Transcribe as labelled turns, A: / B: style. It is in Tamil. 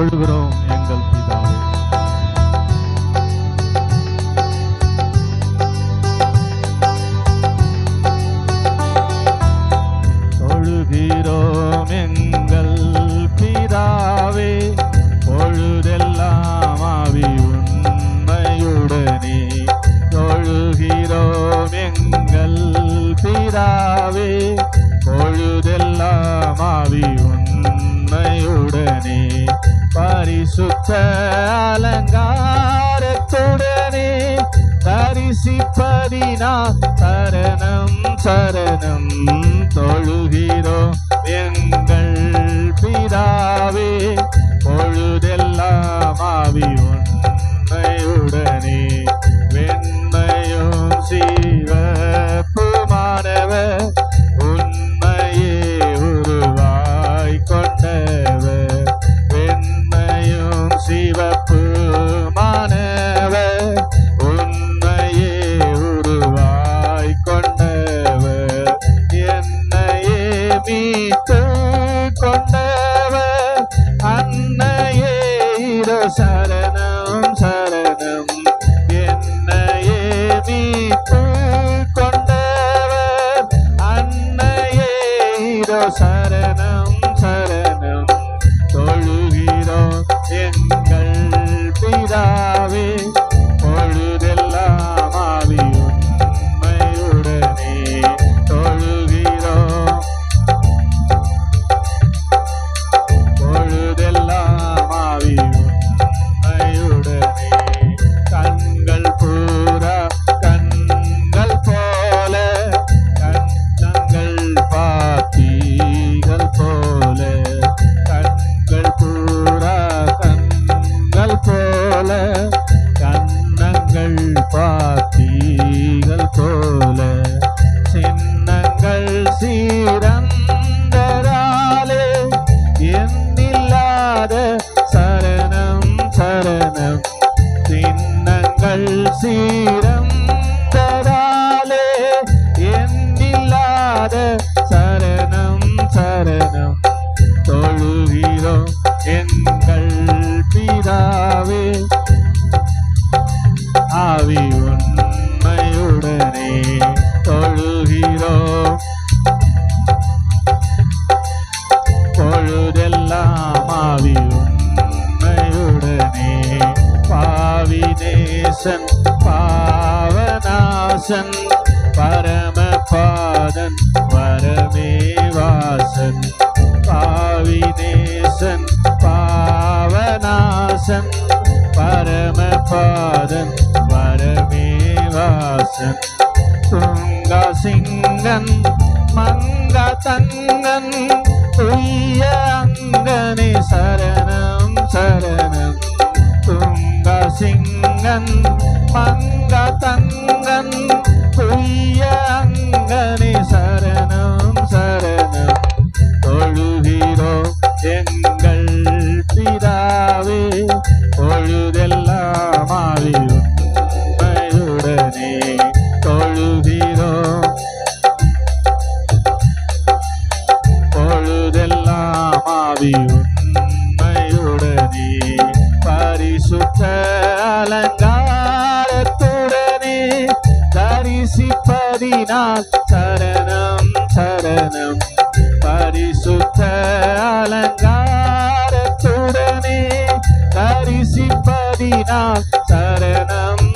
A: தொழுகிறோம் எங்கள் பிதாவே. தொழுகிறோம் எங்கள் பிதாவே. பொழுதெல்லாம் ஆவி உண்மையுடனே. தொழுகிறோம் எங்கள் பிதா பரிசுத்த அலங்காரத்துடனே தரிசிப்பதினா சரணம் சரணம் தொழுகிறோம் எங்கள் பிதாவே பொழுதெல்லாம் ஆவியோ என்னையே சரணம் சரணம். என்னையே மீட்டு கொண்டவர். அன்னையே சரணம் சரணம். தொழுகிறோம் எங்கள் பிதா. நிரந்தராலே எண்ணில்லாத சரணம் சரணம். சின்னங்கள் சீரந்தராலே நேசன் பாவநாசன் பரமபாதன் வரமே வாசன் பாவி பாவநாசன் பரமபாதன் வரமே வாசன் துங்கா சிங்கன் மங்க தங்கன் துய்ய அங்கனே சரணம் சரணம். சிங்கன் மங்க தங்கன் துய்ய அங்கனே சரணம் சரணம். தொழுகிறோம் எங்கள் பிதாவே பொழுதெல்லாம் ஆவி உண்மையுடனே தொழுகிறோம் பொழுதெல்லாம் ஆவி தரிசிப்பதினால் சரணம் சரணம். பரிசுத்த அலங்காரத்துடனே தரிசிப்பதினால் சரணம்